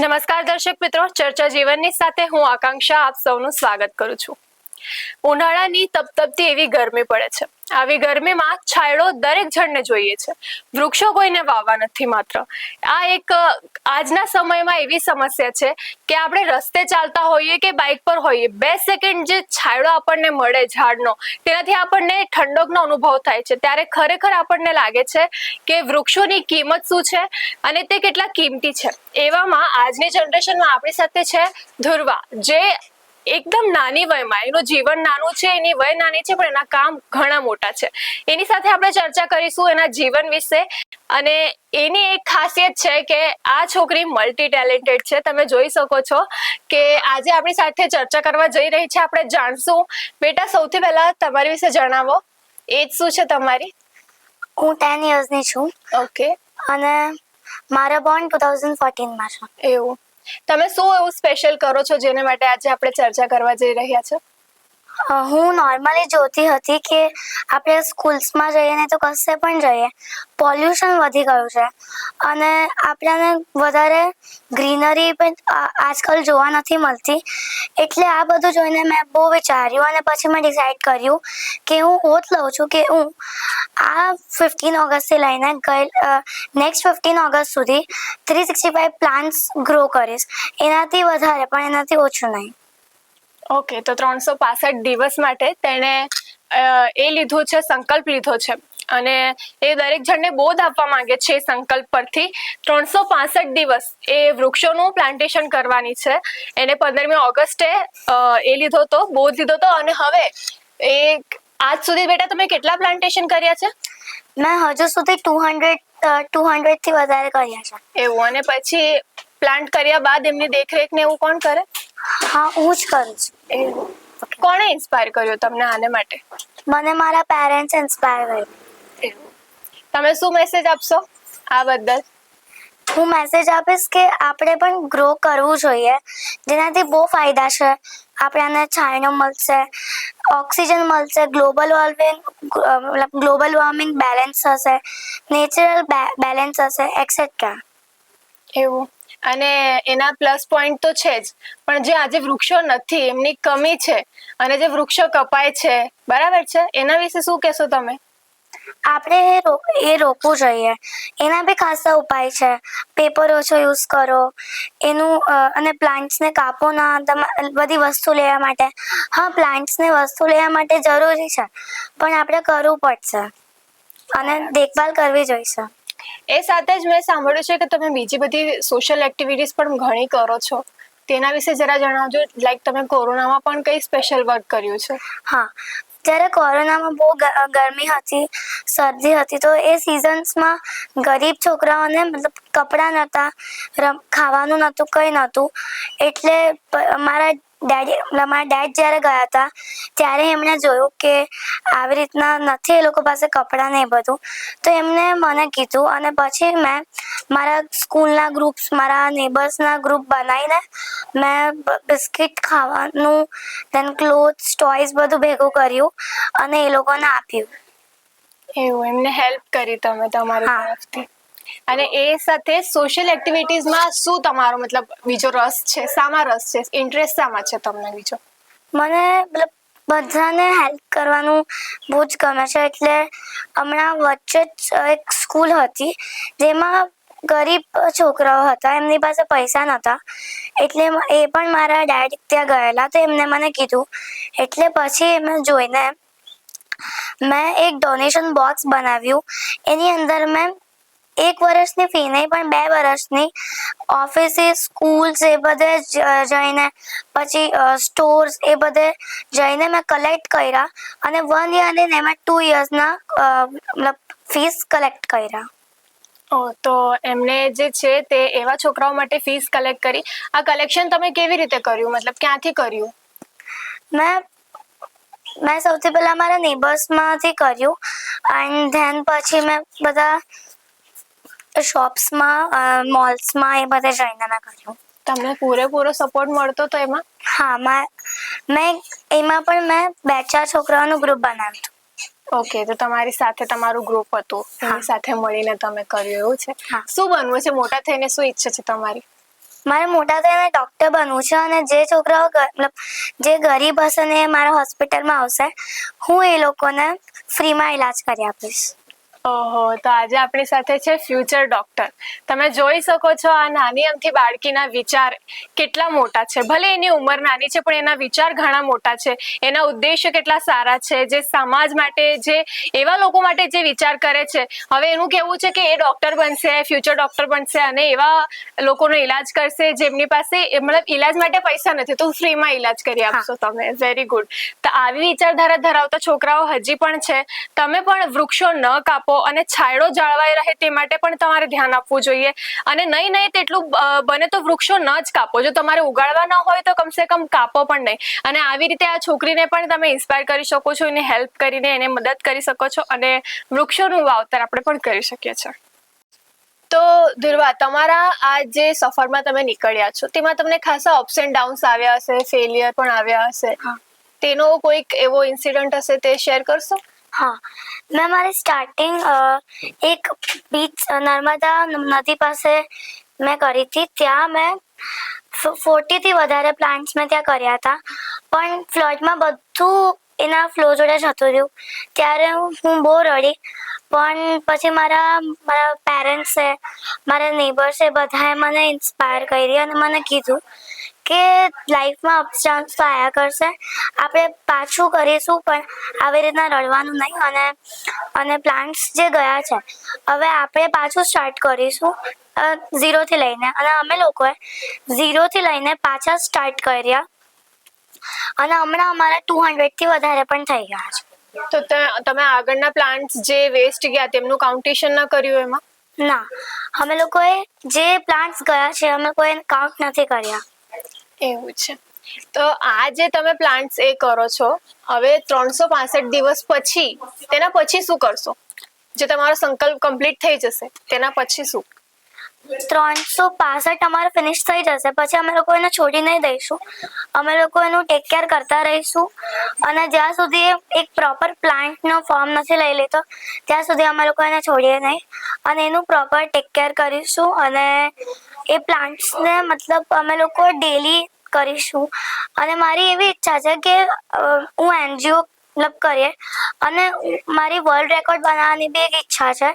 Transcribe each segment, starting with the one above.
નમસ્કાર દર્શક મિત્રો, ચર્ચા જીવનની સાથે હું આકાંક્ષા આપ સૌનું સ્વાગત કરું છું. ઉનાળાની તપતપતી એવી ગરમી પડે છે. આવી ગરમીમાં છાંયડો દરેક જણને જોઈએ છે. વૃક્ષો કોઈને વાવવા નથી માત્ર. આ એક આજના સમયમાં એવી સમસ્યા છે કે આપણે રસ્તે ચાલતા હોઈએ કે બાઇક પર હોઈએ, બે સેકન્ડ જે છાંયડો આપણને મળે ઝાડનો, તેનાથી આપણને ઠંડકનો અનુભવ થાય છે. ત્યારે ખરેખર આપણને લાગે છે કે વૃક્ષોની કિંમત શું છે અને તે કેટલા કિંમતી છે. એવામાં આજની જનરેશનમાં આપણી સાથે છે ધ્રુવા, જે એકદમ નાની વયમાં. એનું જીવન નાનું છે એની વય નાની છે પણ એના કામ ઘણા મોટા છે. એની સાથે આપણે ચર્ચા કરીશું એના જીવન વિશે. અને એની એક ખાસિયત છે કે આ છોકરી મલ્ટી ટેલેન્ટેડ છે. તમે જોઈ શકો છો કે આજે આપણી સાથે ચર્ચા કરવા જઈ રહી છે. આપણે જાણશું. બેટા સૌથી પહેલા તમારી વિશે જણાવો. એજ શું છે તમારી? હું ટેન યર્સની છું. ઓકે અને મારા બોર્ન ટુ થાઉઝન્ડ ફોર્ટીનમાં છે. એવું. તમે શું એવું સ્પેશિયલ કરો છો જેને માટે આજે આપણે ચર્ચા કરવા જઈ રહ્યા છો? હું નોર્મલી જોતી હતી કે આપણે સ્કૂલ્સમાં જઈએ ને તો કશે પણ જઈએ પોલ્યુશન વધી ગયું છે. અને આપણને વધારે ગ્રીનરી પણ આજકાલ જોવા નથી મળતી. એટલે આ બધું જોઈને મેં બહુ વિચાર્યું અને પછી મેં ડિસાઈડ કર્યું કે હું ઓથ લઉં છું કે હું આ ફિફ્ટીન ઓગસ્ટથી લઈને ગઈ નેક્સ્ટ ફિફ્ટીન ઓગસ્ટ સુધી three sixty five plants grow કરીશ. એનાથી વધારે પણ એનાથી ઓછું નહીં. ઓકે તો ત્રણસો પાસઠ દિવસ માટે તેણે એ લીધું છે સંકલ્પ લીધો છે. અને એ દરેક જણને બોધ આપવા માંગે છે સંકલ્પ પરથી. ત્રણસો પાસઠ દિવસ એ વૃક્ષોનું પ્લાન્ટેશન કરવાની છે. એને પંદરમી ઓગસ્ટે એ લીધો તો બોધ લીધો તો અને હવે એ આજ સુધી બેટા તમે કેટલા પ્લાન્ટેશન કર્યા છે? મેં હજુ સુધી ટુ હંડ્રેડ ટુ હંડ્રેડથી વધારે કર્યા છે. એવું અને પછી પ્લાન્ટ કર્યા બાદ એમની દેખરેખ ને એવું કોણ કરે? હા હું જ કરું છું. કોણે ઇન્સ્પાયર કર્યો તમને આને માટે? મને મારા પેરેન્ટ્સ ઇન્સ્પાયર કર્યું. તમે શું મેસેજ આપશો આ બદલ? હું મેસેજ આપીશ કે આપણે પણ ગ્રો કરવું જોઈએ. જેનાથી બહુ ફાયદા છે. આપણને છાંયડો મળશે ઓક્સિજન મળશે ગ્લોબલ વોર્મિંગ મતલબ ગ્લોબલ વોર્મિંગ બેલેન્સ થશે નેચરલ બેલેન્સ હશે એક્સેટ્રા એવું. અને એના પ્લસ પોઈન્ટ તો છે જ. પણ જે આજે વૃક્ષો નથી એમની કમી છે. અને જે વૃક્ષો કપાય છે બરાબર છે? એના વિશે શું કહેશો તમે? આપણે એ એ રોકવું જોઈએ. એના બી ખાસા ઉપાય છે. પેપર ઓછો યુઝ કરો. એનું અને પ્લાન્ટ્સને કાપો ના. બધી વસ્તુ લેવા માટે. હા પ્લાન્ટ્સને વસ્તુ લેવા માટે જરૂરી છે. પણ આપણે કરવું પડશે. અને દેખભાલ કરવી જોઈશે. એ સાથે જ મેં સાંભળ્યું છે કે તમે બીજી બધી સોશિયલ એક્ટિવિટીઝ પણ ઘણી કરો છો. તેના વિશે જરા જણાવજો લાઈક તમે કોરોનામાં પણ કઈ સ્પેશિયલ વર્ક કર્યું છે? હા, જ્યારે કોરોનામાં બહુ ગરમી હતી, શરદી હતી, તો એ સિઝન્સમાં ગરીબ છોકરાઓને મતલબ કપડાં નહોતા ખાવાનું નહોતું, કંઈ નહોતું. એટલે મારા ડેડી મારા ડેડ જ્યારે ગયા હતા ત્યારે એમણે જોયું કે આવી રીતના નથી એ લોકો પાસે કપડાં ને બધું. તો એમને મને કીધું અને પછી મેં મારા સ્કૂલના ગ્રુપ્સ મારા નેબર્સના ગ્રુપ બનાવીને મેં બિસ્કિટ ખાવાનું દેન ક્લોથ્સ ટોયસ બધું ભેગું કર્યું અને એ લોકોને આપ્યું. એવું એમને હેલ્પ કરી તમે તમારી તરફથી. અને એ સાથે સોશિયલ એક્ટિવિટીઝમાં શું તમારો મતલબ બીજો રસ છે? શામાં રસ છે? ઇન્ટરેસ્ટ શામાં છે તમને બીજો? મને મતલબ બધાને હેલ્પ કરવાનું બહુ જ ગમે છે. એટલે હમણાં વચ્ચે જ એક સ્કૂલ હતી, જેમાં ગરીબ છોકરાઓ હતા. એમની પાસે પૈસા નહોતા. એટલે એ પણ મારા ડેડ ત્યાં ગયેલા, તો એમને મને કીધું. એટલે પછી એમને જોઈને મેં એક ડોનેશન બોક્સ બનાવ્યું. એની અંદર મેં એક વર્ષની ફી નહીં પણ બે વર્ષની ઓફિસે સ્કૂલ્સ એ બધે જઈને પછી સ્ટોર્સ એ બધે જઈને મેં કલેક્ટ કર્યા અને વન યર ને મેં ટુ યર્સના મતલબ ફીસ કલેક્ટ કર્યા. ઓ તો એમને જે છે તે એવા છોકરાઓ માટે ફીસ કલેક્ટ કરી. આ કલેક્શન તમે કેવી રીતે કર્યું? મતલબ ક્યાંથી કર્યું? મેં મેં સૌથી પહેલાં મારા નેબર્સમાંથી કર્યું. એન્ડ ધેન પછી મેં બધા શોપ્સમાં મોલ્સમાં એ બધે જઈને મેં કર્યું. તમને પૂરેપૂરો સપોર્ટ મળતો તો એમાં? હા મેં મેં એમાં પણ મેં બે ચાર છોકરાઓનું ગ્રુપ બનાવ્યું. ઓકે તો તમારી સાથે તમારું ગ્રુપ હતું. એની સાથે મળીને તમે કર્યું એવું છે. શું બનવું છે? મોટા થઈને શું ઈચ્છા છે તમારી? મારે મોટા થઈને ડોક્ટર બનવું છે અને જે છોકરાઓ મતલબ જે ગરીબ હશે ને એ મારા હોસ્પિટલમાં આવશે હું એ લોકોને ફ્રીમાં ઈલાજ કરી આપીશ. ઓહો તો આજે આપણી સાથે છે ફ્યુચર ડોક્ટર તમે જોઈ શકો છો આ નાની અમથી બાળકીના વિચાર કેટલા મોટા છે. ભલે એની ઉંમર નાની છે પણ એના વિચાર ઘણા મોટા છે. એના ઉદ્દેશ્ય કેટલા સારા છે. જે સમાજ માટે જે એવા લોકો માટે જે વિચાર કરે છે. હવે એનું કેવું છે કે એ ડોક્ટર બનશે ફ્યુચર ડોક્ટર બનશે અને એવા લોકોનો ઈલાજ કરશે જેમની પાસે મતલબ ઈલાજ માટે પૈસા નથી. તો ફ્રીમાં ઈલાજ કરી આપશો તમે. વેરી ગુડ તો આવી વિચારધારા ધરાવતા છોકરાઓ હજી પણ છે. તમે પણ વૃક્ષો ન કાપો. અને છાંયડો જાળવાઈ રહે તે માટે પણ તમારે ધ્યાન આપવું જોઈએ. અને નહીં નહીં તેટલું બને તો વૃક્ષો ન જ કાપો. જો તમારે ઉગાડવા ન હોય તો કમસે કમ કાપો પણ નહીં. અને આવી રીતે આ છોકરીને પણ તમે ઇન્સ્પાયર કરી શકો છો એને હેલ્પ કરીને એને મદદ કરી શકો છો અને વૃક્ષોનું વાવતર આપણે પણ કરી શકીએ છીએ. તો ધ્રુવા તમારા આ જે સફરમાં તમે નીકળ્યા છો તેમાં તમને ખાસા અપ્સ એન્ડ ડાઉન્સ આવ્યા હશે ફેલિયર પણ આવ્યા હશે. તેનો કોઈક એવો ઇન્સિડન્ટ હશે તે શેર કરશો? હા મેં મારી સ્ટાર્ટિંગ એક બીચ નર્મદા નદી પાસે મેં કરી હતી ત્યાં મેં ફોર્ટીથી વધારે પ્લાન્ટ્સ મેં ત્યાં કર્યા હતા પણ ફ્લડમાં બધું એના ફ્લો જોડે જતું રહ્યું. ત્યારે હું બહુ રડી. પણ પછી મારા મારા પેરેન્ટ્સ છે મારા નેબર્સે બધાએ મને ઇન્સ્પાયર કરી અને મને કીધું કે લાઈફમાં અપચાન્સ તો આવ્યા કરશે. આપણે પાછું કરીશું, પણ આવી રીતના રડવાનું નહીં. અને અને પ્લાન્ટ્સ જે ગયા છે, હવે આપણે પાછું સ્ટાર્ટ કરીશું ઝીરોથી લઈને. અને અમે લોકોએ ઝીરોથી લઈને પાછા સ્ટાર્ટ કર્યા. અને હમણાં અમારા ટુ હંડ્રેડથી વધારે પણ થઈ ગયા છે. તો તે- તમે આગળના પ્લાન્ટ્સ જે વેસ્ટ ગયા તેમનું કાઉન્ટેશન ન કર્યું એમાં? ના. અમે લોકોએ જે પ્લાન્ટ્સ ગયા છે અમે કોઈ કાઉન્ટ નથી કર્યા. એવું છે. તો આ જે તમે પ્લાન્ટ્સ એ કરો છો હવે ત્રણસો પાસઠ દિવસ પછી તેના પછી શું કરશો? જે તમારો સંકલ્પ કમ્પ્લીટ થઈ જશે તેના પછી શું? ત્રણસો પાસઠ અમારે ફિનિશ થઈ જશે. પછી અમે લોકો એને છોડી નહીં દઈશું. અમે લોકો એનું ટેક કેર કરતા રહીશું. અને જ્યાં સુધી એક પ્રોપર પ્લાન્ટનો ફોર્મ નથી લઈ લેતો, ત્યાં સુધી અમે લોકો એને છોડીએ નહીં. અને એનું પ્રોપર ટેક કેર કરીશું અને એ પ્લાન્ટ્સને મતલબ અમે લોકો ડેલી કરીશું. અને મારી એવી ઈચ્છા છે કે હું એનજીઓ મતલબ કરીએ. અને મારી વર્લ્ડ રેકોર્ડ બનાવવાની બી એક ઈચ્છા છે.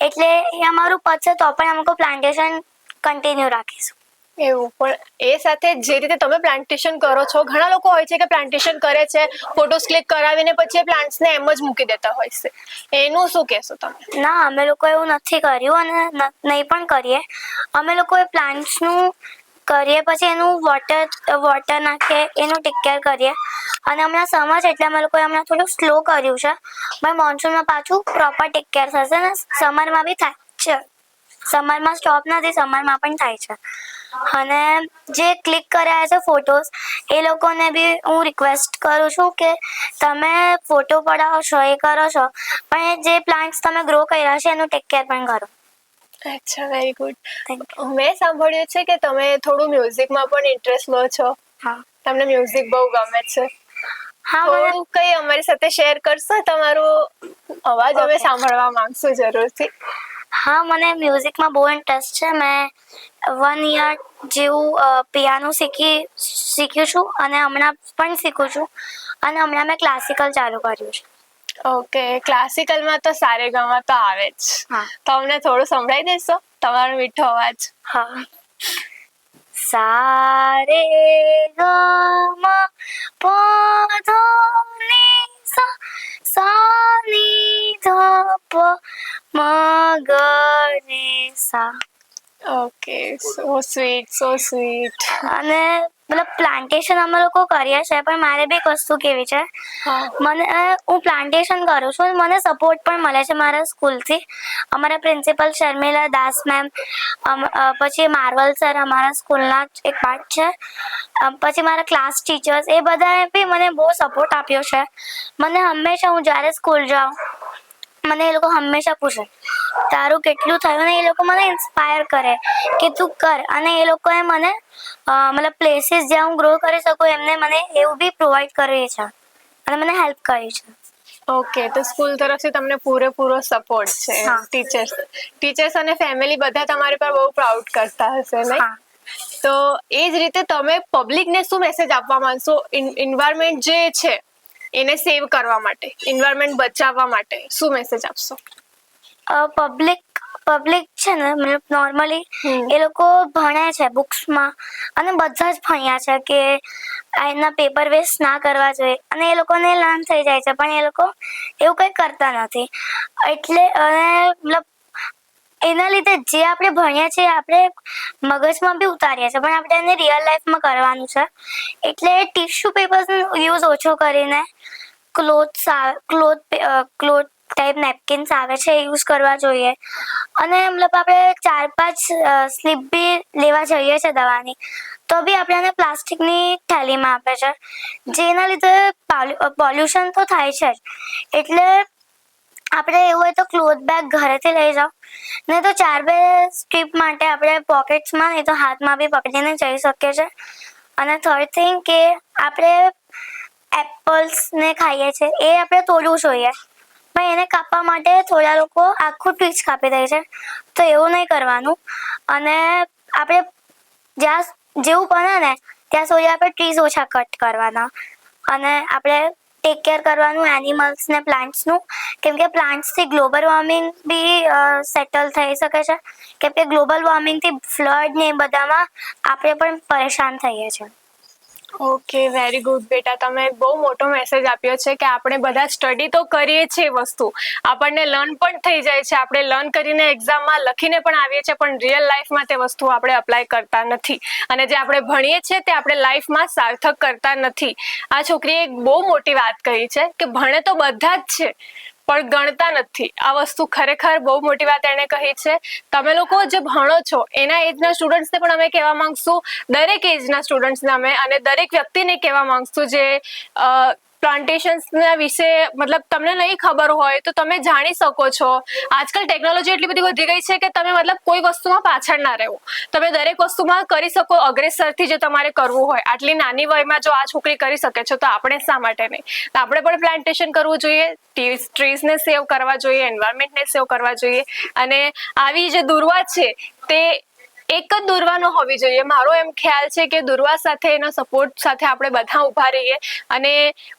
એટલે એ અમારું પતશે તો પણ અમે પ્લાન્ટેશન કન્ટિન્યુ રાખીશું. એવું પણ એ સાથે જે રીતે તમે પ્લાન્ટેશન કરો છો ઘણા લોકો હોય છે કે પ્લાન્ટેશન કરે છે ફોટોસ ક્લિક કરાવીને પછી એ પ્લાન્ટ્સને એમ જ મૂકી દેતા હોય છે. એનું શું કહેશો તમે? ના અમે લોકો એવું નથી કર્યું અને નહીં પણ કરીએ. અમે લોકો એ પ્લાન્ટ્સનું કરીએ, પછી એનું વોટર વોટર નાખીએ, એનું ટેક કેર કરીએ. અને હમણાં સમર છે એટલે અમે લોકોએ હમણાં થોડું સ્લો કર્યું છે. પણ મોન્સૂનમાં પાછું પ્રોપર ટેક કેર થશે ને? સમરમાં બી થાય છે. સમરમાં સ્ટોપ નથી સમરમાં પણ થાય છે. અને જે ક્લિક કર્યા છે ફોટોસ એ લોકોને બી હું રિક્વેસ્ટ કરું છું કે તમે ફોટો પડાવો છો, એ કરો છો. પણ એ જે પ્લાન્ટ્સ તમે ગ્રો કર્યા છે, એનું ટેક કેર પણ કરો. અચ્છા વેરી ગુડ મેં સાંભળ્યું છે કે તમે થોડું મ્યુઝિકમાં પણ ઇન્ટરેસ્ટ લો છો. હા. તમને મ્યુઝિક બહુ ગમે છે. હા મને કઈ અમારી સાથે શેર કરશો? તમારો અવાજ અમે સાંભળવા માંગશું જરૂરથી. હા મને મ્યુઝિકમાં બહુ ઇન્ટરેસ્ટ છે. મેં વન યર જેવું પિયાનો શીખી શીખ્યું છું અને હમણાં પણ શીખું છું. અને હમણાં મેં ક્લાસિકલ ચાલુ કર્યું છે. ઓકે ક્લાસિકલમાં તો સારે ગમા તો આવે જ. હા. તો અમને થોડું સંભળાઈ દેશો? તમારો મીઠો અવાજ. હા. સારે ગમા પધો ની સા સા ની ધ પ મ ગ રે સા. Okay so sweet so sweet અને મતલબ પ્લાન્ટેશન અમે લોકો કરીએ છીએ પણ મારે બી એક વસ્તુ કેવી છે. મને હું પ્લાન્ટેશન કરું છું મને સપોર્ટ પણ મળે છે મારા સ્કૂલથી. અમારા પ્રિન્સિપલ શર્મિલા દાસ મેમ પછી માર્વલ સર અમારા સ્કૂલના એક પાર્ટ છે. પછી મારા ક્લાસ ટીચર્સ એ બધાએ બી મને બહુ સપોર્ટ આપ્યો છે. મને હંમેશા હું જ્યારે સ્કૂલ જાઉં મને એ લોકો હંમેશા પૂછે. તારું કેટલું થયું ને એ લોકો મને ઇન્સ્પાયર કરે કે તું કર. અને એ લોકોએ મને મતલબ પ્લેસીસ જ્યાં હું ગ્રો કરી શકું એમને મને એવું બી પ્રોવાઈડ કરી છે. અને મને હેલ્પ કરી છે. ઓકે તો સ્કૂલ તરફથી તમને પૂરેપૂરો સપોર્ટ છે. ટીચર્સ ટીચર્સ અને ફેમિલી બધા તમારી પર બહુ પ્રાઉડ કરતા હશે ને તો એ જ રીતે તમે પબ્લિકને શું મેસેજ આપવા માંગશો? એન્વાયરમેન્ટ જે છે એને સેવ કરવા માટે એન્વાયરમેન્ટ બચાવવા માટે શું મેસેજ આપશો? પબ્લિક પબ્લિક છે ને મતલબ નોર્મલી એ લોકો ભણે છે બુક્સમાં અને બધા જ ભણ્યા છે કે એના પેપર વેસ્ટ ના કરવા જોઈએ. અને એ લોકોને લર્ન થઈ જાય છે પણ એ લોકો એવું કંઈ કરતા નથી. એટલે અને મતલબ એના લીધે જે આપણે ભણ્યા છે, આપણે મગજમાં બી ઉતારીએ છીએ, પણ આપણે એને રિયલ લાઈફમાં કરવાનું છે. એટલે ટિશ્યુ પેપર્સનો યુઝ ઓછો કરીને clothes cloth cloth type napkins આવે છે, એ યુઝ કરવા જોઈએ. અને મતલબ આપણે ચાર પાંચ સ્લીપ બી લેવા જઈએ છે દવાની, તો બી આપણને પ્લાસ્ટિકની થેલીમાં આપે છે. જેના લીધે પોલ્યુશન તો થાય છે જ. એટલે આપણે એવું હોય તો ક્લોથ બેગ ઘરેથી લઈ જાઓ. નહીં તો ચાર બે સ્ટ્રીપ માટે આપણે પોકેટ્સમાં નહીં તો હાથમાં બી પકડીને જઈ શકીએ છીએ. અને થર્ડ થિંગ કે આપણે એપલ્સ ને ખાઈએ છીએ. એ આપણે તોડવું જોઈએ. પણ એને કાપવા માટે થોડા લોકો આખું ટ્વીચ કાપી દે છે. તો એવું નહીં કરવાનું. અને આપણે જ્યાં જેવું બને ને, ત્યાં સુધી આપણે ટ્રીઝ ઓછા કટ કરવાના. અને આપણે ટેક કેર કરવાનું એનિમલ્સ ને પ્લાન્ટ્સનું કેમ કે પ્લાન્ટ્સથી ગ્લોબલ વોર્મિંગ બી સેટલ થઈ શકે છે. કેમ કે ગ્લોબલ વોર્મિંગથી ફ્લડ ને બધામાં આપણે પણ પરેશાન થઈએ છીએ. ઓકે વેરી ગુડ બેટા. તમે બહુ મોટો મેસેજ આપ્યો છે કે આપણે બધા સ્ટડી તો કરીએ છીએ વસ્તુ. આપણને લર્ન પણ થઈ જાય છે. આપણે લર્ન કરીને એક્ઝામમાં લખીને પણ આવીએ છીએ, પણ રિયલ લાઈફમાં તે વસ્તુ આપણે અપ્લાય કરતા નથી. અને જે આપણે ભણીએ છીએ તે આપણે લાઈફમાં સાર્થક કરતા નથી. આ છોકરીએ એક બહુ મોટી વાત કહી છે કે ભણે તો બધા જ છે. પણ ગણતા નથી. આ વસ્તુ ખરેખર બહુ મોટી વાત એણે કહી છે. તમે લોકો જે ભણો છો, એના એજના સ્ટુડન્ટ્સને પણ અમે કહેવા માંગશું. દરેક એજના સ્ટુડન્ટ્સને અમે અને દરેક વ્યક્તિને કહેવા માંગશું જે પ્લાન્ટેશન્સના વિશે મતલબ તમને નહીં ખબર હોય તો તમે જાણી શકો છો. આજકાલ ટેકનોલોજી એટલી બધી વધી ગઈ છે કે તમે મતલબ કોઈ વસ્તુમાં પાછળ ના રહેવો. તમે દરેક વસ્તુમાં કરી શકો અગ્રેસરથી જે તમારે કરવું હોય. આટલી નાની વયમાં જો આ છોકરી કરી શકે છે તો આપણે શા માટે નહીં? તો આપણે પણ પ્લાન્ટેશન કરવું જોઈએ ટ્રીઝને સેવ કરવા જોઈએ, એન્વાયરમેન્ટને સેવ કરવા જોઈએ. અને આવી જે દુર્વા છે તે એક જ દુર્વાનો હોવી જોઈએ. મારો એમ ખ્યાલ છે કે દુર્વા સાથે, એના સપોર્ટ સાથે આપણે બધા ઊભા રહીએ. અને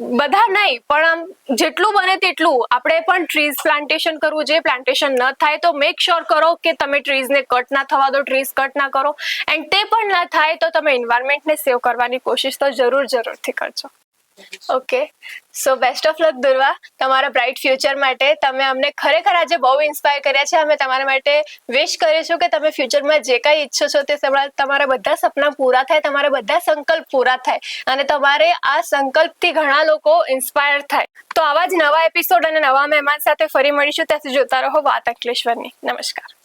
બધા નહીં, પણ આમ જેટલું બને તેટલું. આપણે પણ ટ્રીઝ પ્લાન્ટેશન કરવું જોઈએ. પ્લાન્ટેશન ન થાય તો મેક શ્યોર કરો કે તમે ટ્રીઝને કટ ના થવા દો ટ્રીઝ કટ ના કરો. એન્ડ તે પણ ના થાય તો તમે એન્વાયરમેન્ટને સેવ કરવાની કોશિશ તો જરૂર જરૂરથી કરજો. Okay so best of luck Durva તમારા બ્રાઇટ ફ્યુચર માટે તમે અમને ખરેખર આજે બહુ ઇન્સ્પાયર કર્યા છે. અમે તમારા માટે વિશ કરીશું કે તમે ફ્યુચરમાં જે કાંઈ ઈચ્છો છો તે તમારા બધા સપના પૂરા થાય, તમારા બધા સંકલ્પ પૂરા થાય અને તમારે આ સંકલ્પથી ઘણા લોકો ઇન્સ્પાયર થાય. તો આવા જ નવા એપિસોડ અને નવા મહેમાન સાથે ફરી મળીશું. ત્યાં જોતા રહો વાત અંકલેશ્વરની. નમસ્કાર.